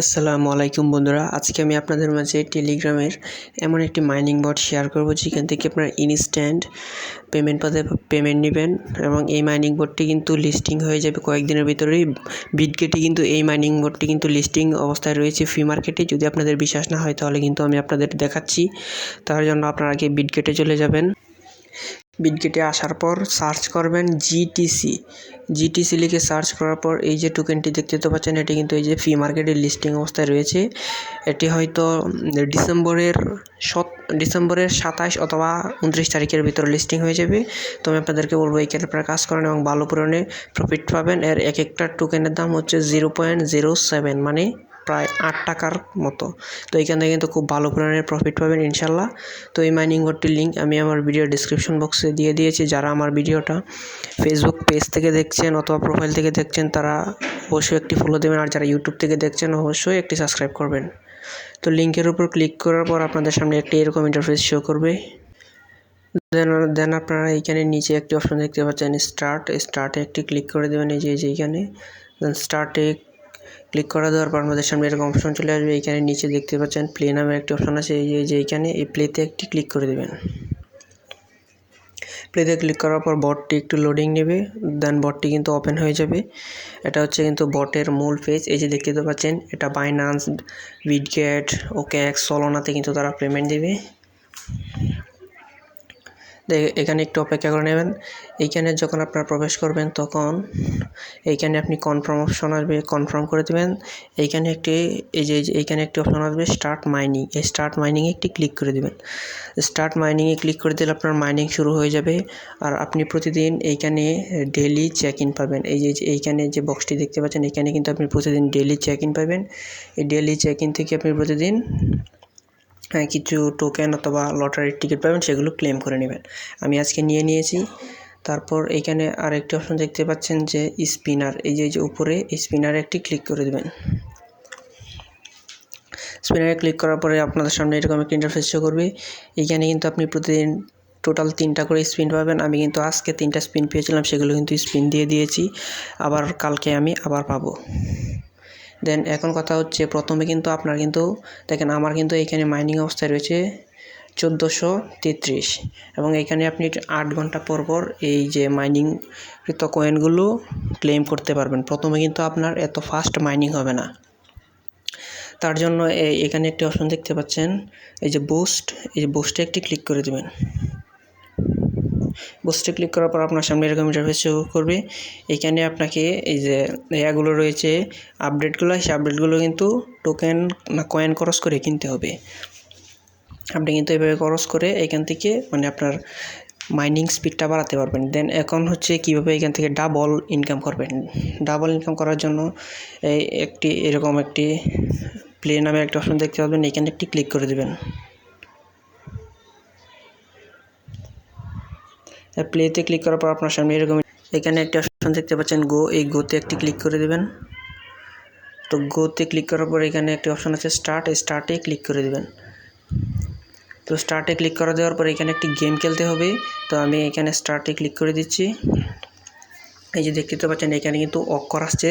আসসালামু আলাইকুম বন্ধুরা। আজকে আমি আপনাদের মাঝে টেলিগ্রামের এমন একটি মাইনিং বট শেয়ার করব, যেখান থেকে আপনারা ইনস্ট্যান্ট পেমেন্ট পদে পেমেন্ট নেবেন এবং এই মাইনিং বোর্ডটি কিন্তু লিস্টিং হয়ে যাবে। কয়েকদিনের ভিতরেই বিটগেটে কিন্তু এই মাইনিং বোর্ডটি কিন্তু লিস্টিং অবস্থায় রয়েছে ফ্রি মার্কেটে যদি আপনাদের বিশ্বাস না হয়, তাহলে কিন্তু আমি আপনাদের দেখাচ্ছি। তার জন্য আপনারা আগে বিটগেটে চলে যাবেন। বিটগেটে আসার পর সার্চ করবেন জিটিসি। জিটিসি লিখে সার্চ করার পর এই যে টোকেনটি দেখতে তো পাচ্ছেন, এটি কিন্তু এই যে ফ্রি মার্কেটের লিস্টিং অবস্থায় রয়েছে। এটি হয়তো ডিসেম্বরের সত, ডিসেম্বরের সাতাশ অথবা উনত্রিশ তারিখের ভিতরে লিস্টিং হয়ে যাবে। তো আমি আপনাদেরকে বলব, এই আপনারা কাজ করেন এবং ভালো পরিমাণে প্রফিট পাবেন। এর এক একটা টোকেনের দাম হচ্ছে জিরো পয়েন্ট জিরো সেভেন মানে প্রায় আট টাকার মতো। তো এইখান থেকে কিন্তু খুব ভালো পরিমাণের প্রফিট পাবেন ইনশাল্লাহ তো এই মাইনিং বোর্ডটির লিঙ্ক আমি আমার ভিডিও ডিসক্রিপশন বক্সে দিয়ে দিয়েছি। যারা আমার ভিডিওটা ফেসবুক পেজ থেকে দেখছেন অথবা প্রোফাইল থেকে দেখছেন, তারা অবশ্যই একটি ফলো দেবেন। আর যারা ইউটিউব থেকে দেখছেন, অবশ্যই একটি সাবস্ক্রাইব করবেন। তো লিঙ্কের উপর ক্লিক করার পর আপনাদের সামনে একটি এরকম ইন্টারফেস শো করবে। দেন দেন আপনারা এইখানে নিচে একটি অপশন দেখতে পাচ্ছেন স্টার্ট স্টার্টে একটি ক্লিক করে দেবেন। এই যে এইখানে দেন স্টার্টে ক্লিক করা দেওয়ার পর আমাদের সামনে এরকম অপশন চলে আসবে। এখানে নিচে দেখতে পাচ্ছেন প্লে নামের একটি অপশন আছে। এই যে এইখানে এই প্লেতে একটি ক্লিক করে দেবেন। প্লেতে ক্লিক করার পর বটটি একটু লোডিং নেবে। দেন বটটি কিন্তু ওপেন হয়ে যাবে। এটা হচ্ছে কিন্তু বটের মূল পেজ এই যে দেখতে পাচ্ছেন, এটা বাইনান্স বিটগেট ওকে এক্স সলোনাতে কিন্তু তারা পেমেন্ট দেবে। এখানে একটু অপেক্ষা করে নেবেন। এইখানে যখন আপনারা প্রবেশ করবেন তখন এইখানে আপনি কনফার্ম অপশন আসবে কনফার্ম করে দেবেন। এইখানে একটি, এই যে এইখানে একটি অপশন আসবে স্টার্ট মাইনিং এই স্টার্ট মাইনিংয়ে একটি ক্লিক করে দেবেন। স্টার্ট মাইনিংয়ে ক্লিক করে দিলে আপনার মাইনিং শুরু হয়ে যাবে। আর আপনি প্রতিদিন এইখানে ডেলি চেক ইন পাবেন। এই যে এইখানে যে বক্সটি দেখতে পাচ্ছেন এখানে কিন্তু আপনি প্রতিদিন ডেলি চেক ইন পাবেন। এই ডেলি চেক ইন থেকে আপনি প্রতিদিন কিছু টোকেন অথবা লটারির টিকিট পাবেন, সেগুলো ক্লেম করে নেবেন। আমি আজকে নিয়ে নিয়েছি। তারপর এখানে আরেকটি অপশন দেখতে পাচ্ছেন যে স্পিনার এই যে যে উপরে স্পিনারে একটি ক্লিক করে দেবেন। স্পিনারে ক্লিক করার পরে আপনাদের সামনে এরকম একটি ইন্টারফেস শো করবে। এইখানে কিন্তু আপনি প্রতিদিন টোটাল তিনটা করে স্পিন পাবেন। আমি কিন্তু আজকে তিনটা স্পিন পেয়েছিলাম, সেগুলো কিন্তু স্পিন দিয়ে দিয়েছি। আবার কালকে আমি আবার পাবো। দেন এখন কথা হচ্ছে, প্রথমে কিন্তু আপনার কিন্তু, দেখেন আমার কিন্তু এখানে মাইনিং অবস্থায় রয়েছে চোদ্দোশো তেত্রিশ। এবং এখানে আপনি আট ঘণ্টা পর পর এই যে মাইনিং কৃত কয়েনগুলো ক্লেম করতে পারবেন। প্রথমে কিন্তু আপনার এত ফাস্ট মাইনিং হবে না। তার জন্য এখানে একটি অপশন দেখতে পাচ্ছেন, এই যে বুস্ট এই যে বুস্টে একটি ক্লিক করে দেবেন। বুস্টে ক্লিক করার পর আপনার সামনে এরকম ইন্টারফেস শো করবে। এখানে আপনাকে এই যে এগুলো রয়েছে আপডেটগুলো সেই আপডেটগুলো কিন্তু টোকেন না কয়েন খরচ করে কিনতে হবে। আপনি কিন্তু এভাবে খরচ করে এখান থেকে মানে আপনার মাইনিং স্পিডটা বাড়াতে পারবেন। দেন এখন হচ্ছে কীভাবে এখান থেকে ডাবল ইনকাম করবেন? ডাবল ইনকাম করার জন্য এই একটি, এরকম একটি প্লে নামে একটা অপশন দেখতে পাবেন এখানে একটি ক্লিক করে দেবেন। প্লেতে ক্লিক করার পর আপনার সামনে এরকম এখানে একটি অপশন দেখতে পাচ্ছেন গো এই গোতে একটি ক্লিক করে দেবেন। তো গোতে ক্লিক করার পর এখানে একটি অপশন আছে স্টার্ট স্টার্টে ক্লিক করে দেবেন। তো স্টার্টে ক্লিক করে দেওয়ার পর এখানে একটি গেম খেলতে হবে। তো আমি এখানে স্টার্টে ক্লিক করে দিচ্ছি। এই যে দেখতে তো পাচ্ছেন, এখানে কিন্তু অক্ষর আসছে,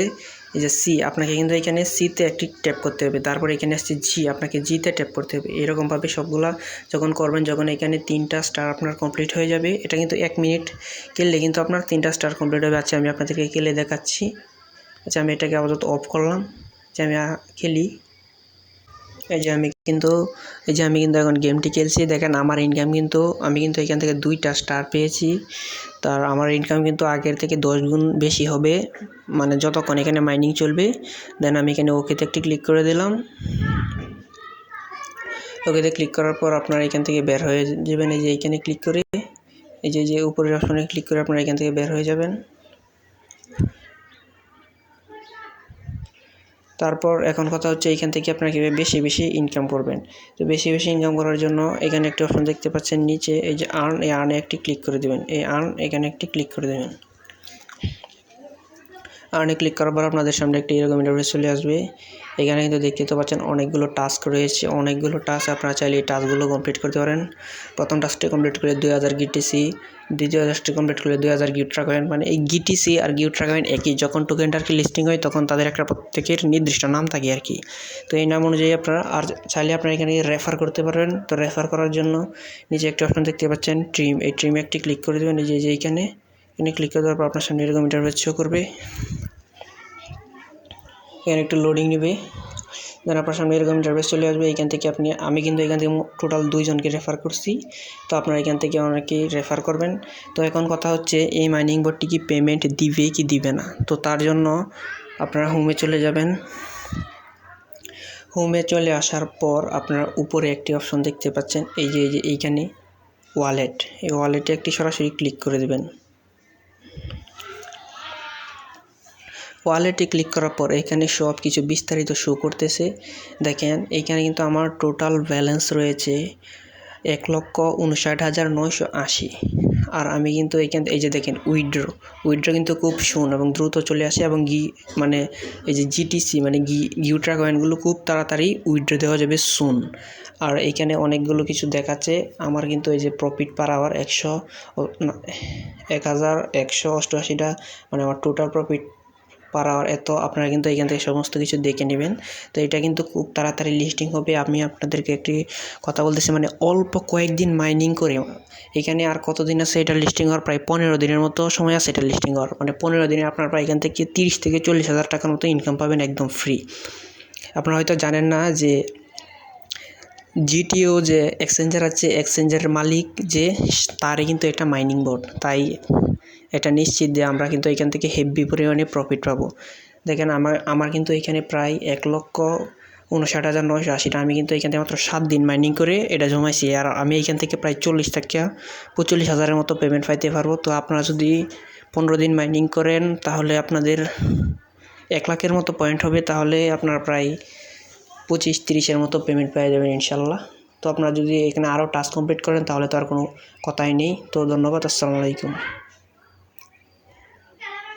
এই যে সি আপনাকে কিন্তু এখানে সিতে একটি ট্যাপ করতে হবে। তারপর এখানে আসছে জি আপনাকে জিতে ট্যাপ করতে হবে। এরকমভাবে সবগুলা যখন করবেন, যখন এখানে তিনটা স্টার আপনার কমপ্লিট হয়ে যাবে, এটা কিন্তু এক মিনিট খেললে কিন্তু আপনার তিনটা স্টার কমপ্লিট হবে। আচ্ছা আমি আপনাদেরকে খেলে দেখাচ্ছি। আচ্ছা আমি এটাকে আপাতত অফ করলাম। যে আমি খেলি। এই যে আমি কিন্তু, এই যে আমি কিন্তু এখন গেমটি খেলছি। দেখেন আমার ইনকাম কিন্তু, আমি কিন্তু এখান থেকে দুইটা স্টার পেয়েছি। তার আমার ইনকাম কিন্তু আগের থেকে দশ গুণ বেশি হবে। মানে যতক্ষণ এখানে মাইনিং চলবে দেন আমি এখানে ওকেতে একটি ক্লিক করে দিলাম। ওকেতে ক্লিক করার পর আপনারা এখান থেকে বের হয়ে যাবেন। এই যে এখানে ক্লিক করে, এই যে যে উপরের অপশনে ক্লিক করে আপনারা এখান থেকে বের হয়ে যাবেন। তারপর এখন কথা হচ্ছে এইখান থেকে আপনারা কীভাবে বেশি বেশি ইনকাম করবেন। তো বেশি বেশি ইনকাম করার জন্য এখানে একটি অপশন দেখতে পাচ্ছেন নিচে, এই যে আর্ন এই আর্নে একটি ক্লিক করে দেবেন। এই আর্ন এখানে একটি ক্লিক করে দেবেন। আর্নে ক্লিক করার পর আপনাদের সামনে একটি এরকম ইন্টারভিউ চলে আসবে। এখানে কিন্তু দেখতে তো পাচ্ছেন অনেকগুলো টাস্ক রয়েছে। অনেকগুলো টাস্ক আপনারা চাইলে এই টাস্কগুলো কমপ্লিট করতে পারেন। প্রথম টাস্কটি কমপ্লিট করে দুই হাজার গিটিসি দ্বিতীয় টাস্কটি কমপ্লিট করলে দুই হাজার গিফট কয়েন মানে এই গিটিসি আর গিফট কয়েন একই। যখন টোকেনটা আর কি লিস্টিং হয়, তখন তাদের একটা প্রত্যেকের নির্দিষ্ট নাম থাকে আর কি। তো এই নাম অনুযায়ী আপনারা আর চাইলে আপনারা এখানে রেফার করতে পারবেন তো রেফার করার জন্য নিচে একটা অপশন দেখতে পাচ্ছেন ট্রিম এই ট্রিমে একটি ক্লিক করে দেবেন। এই যে এইখানে এখানে ক্লিক করে দেওয়ার পর আপনার সামনে এরকম ইন্টারভেস শো করবে। এখানে একটু লোডিং নেবে। দেন আপনার সামনে এরকম ইন্টারভেস চলে আসবে, এখান থেকে আপনি, আমি কিন্তু এখান থেকে টোটাল দুইজনকে রেফার করছি। তো আপনারা এখান থেকে অনেকেই রেফার করবেন। তো এখন কথা হচ্ছে, এই মাইনিং বোর্ডটি কি পেমেন্ট দিবে কি দিবে না? তো তার জন্য আপনারা হোমে চলে যাবেন। হোমে চলে আসার পর আপনারা উপরে একটি অপশন দেখতে পাচ্ছেন। এই যে এই যে এইখানে ওয়ালেট এই ওয়ালেটে একটি সরাসরি ক্লিক করে দেবেন। ওয়ালেটে ক্লিক করার পর এখানে সব কিছু বিস্তারিত শো করতেছে। দেখেন এইখানে কিন্তু আমার টোটাল ব্যালেন্স রয়েছে এক লক্ষ উনষাট হাজার নয়শো আশি। আর আমি কিন্তু এইখান এই যে দেখেন উইড্রো উইড্রো কিন্তু খুব শুন এবং দ্রুত চলে আসে এবং গি মানে এই যে জিটিসি মানে গি গিউট্রা কয়েনগুলো খুব তাড়াতাড়ি উইড্রো দেওয়া যাবে সুন আর এইখানে অনেকগুলো কিছু দেখাচ্ছে। আমার কিন্তু এই যে প্রফিট পার আওয়ার একশো এক হাজার একশো অষ্টআশিটা মানে আমার টোটাল প্রফিট পার আওয়ার এত আপনারা কিন্তু এখান থেকে সমস্ত কিছু দেখে নেবেন। তো এটা কিন্তু খুব তাড়াতাড়ি লিস্টিং হবে। আমি আপনাদেরকে একটি কথা বলতেছি মানে অল্প কয়েকদিন মাইনিং করে এখানে আর কতদিন আছে এটা লিস্টিং হওয়ার? প্রায় পনেরো দিনের মতো সময় আছে এটা লিস্টিং হওয়ার। মানে পনেরো দিনে আপনার প্রায় এখান থেকে তিরিশ থেকে চল্লিশ হাজার টাকার মতো ইনকাম পাবেন একদম ফ্রি আপনারা হয়তো জানেন না যে জিটিও যে এক্সচেঞ্জার আছে এক্সচেঞ্জারের মালিক যে, তারই কিন্তু এটা মাইনিং বোর্ড তাই এটা নিশ্চিত যে আমরা কিন্তু এখান থেকে হেভি পরিমাণে প্রফিট পাবো। দেখেন আমার আমার কিন্তু এখানে প্রায় এক লক্ষ উনষাট হাজার নয়শো আশিটা। আমি কিন্তু এখান থেকে মাত্র সাত দিন মাইনিং করে এটা জমাইছি। আর আমি এখান থেকে প্রায় চল্লিশ থেকে পঁচল্লিশ হাজারের মতো পেমেন্ট পাইতে পারব। তো আপনারা যদি পনেরো দিন মাইনিং করেন, তাহলে আপনাদের এক লাখের মতো পয়েন্ট হবে। তাহলে আপনার প্রায় পঁচিশ তিরিশের মতো পেমেন্ট পেয়ে যাবেন ইনশাল্লাহ। তো আপনারা যদি এখানে আরও টাস্ক কমপ্লিট করেন, তাহলে তো আর কোনো কথাই নেই। তো ধন্যবাদ, আসসালামু আলাইকুম।